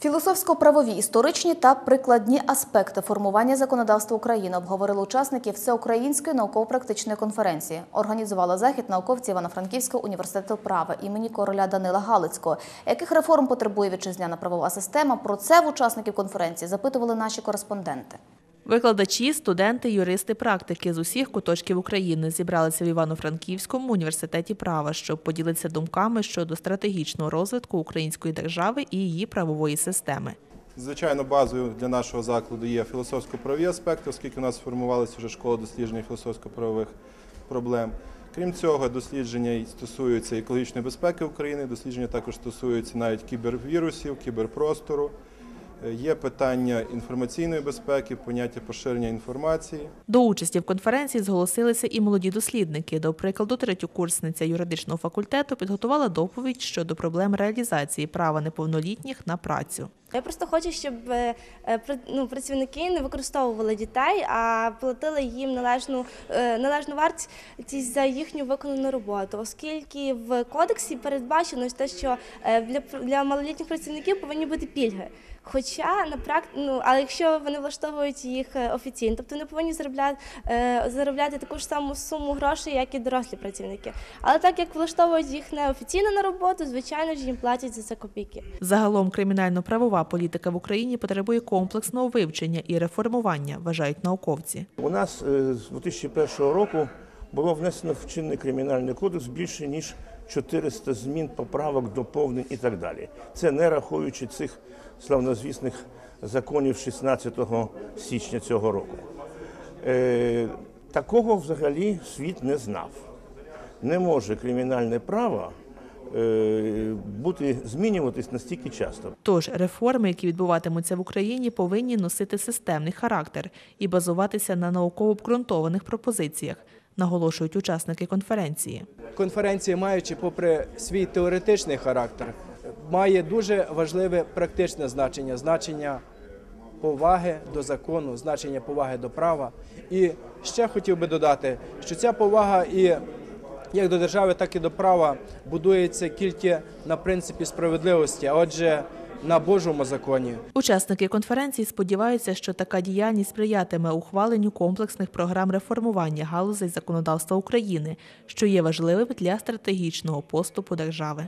Філософсько-правові, історичні та прикладні аспекти формування законодавства України обговорили учасники Всеукраїнської науково-практичної конференції. Організувала захід науковці Івано-Франківського університету права імені короля Данила Галицького. Яких реформ потребує вітчизняна правова система? Про це в учасників конференції запитували наші кореспонденти. Викладачі, студенти, юристи, практики з усіх куточків України зібралися в Івано-Франківському університеті права, щоб поділитися думками щодо стратегічного розвитку української держави і її правової системи. Звичайно, базою для нашого закладу є філософсько-правові аспекти, оскільки у нас сформувалася вже школа дослідження філософсько-правових проблем. Крім цього, дослідження стосуються екологічної безпеки України, дослідження також стосуються навіть кібервірусів, кіберпростору. Є питання інформаційної безпеки, поняття поширення інформації. До участі в конференції зголосилися і молоді дослідники. До прикладу, третьокурсниця юридичного факультету підготувала доповідь щодо проблем реалізації права неповнолітніх на працю. Я просто хочу, щоб е, е, ну, працівники не використовували дітей, а платили їм належну е, належну вартість за їхню виконану роботу, оскільки в кодексі передбачено те, що для, для малолітніх працівників повинні бути пільги. Хоча на практи... ну, але якщо вони влаштовують їх офіційно, тобто вони повинні заробляти, заробляти таку ж саму суму грошей, як і дорослі працівники. Але так як влаштовують їх неофіційно на роботу, звичайно ж їм платять за це копійки. Загалом кримінально-правова політика в Україні потребує комплексного вивчення і реформування, вважають науковці. У нас е, з 2001 року було внесено в чинний кримінальний кодекс більше ніж 400 змін, поправок, доповнень і так далі. Це не рахуючи цих славнозвісних законів 16 січня цього року. Е, Такого взагалі світ не знав. Не може кримінальне право е, бути змінюватись настільки часто. Тож реформи, які відбуватимуться в Україні, повинні носити системний характер і базуватися на науково обґрунтованих пропозиціях, наголошують учасники конференції. конференція, маючи попри свій теоретичний характер, має дуже важливе практичне значення, значення поваги до закону, значення поваги до права. І ще хотів би додати, що ця повага і як до держави, так і до права будується тільки на принципі справедливості, а отже, на Божому законі. Учасники конференції сподіваються, що така діяльність сприятиме ухваленню комплексних програм реформування галузей законодавства України, що є важливим для стратегічного поступу держави.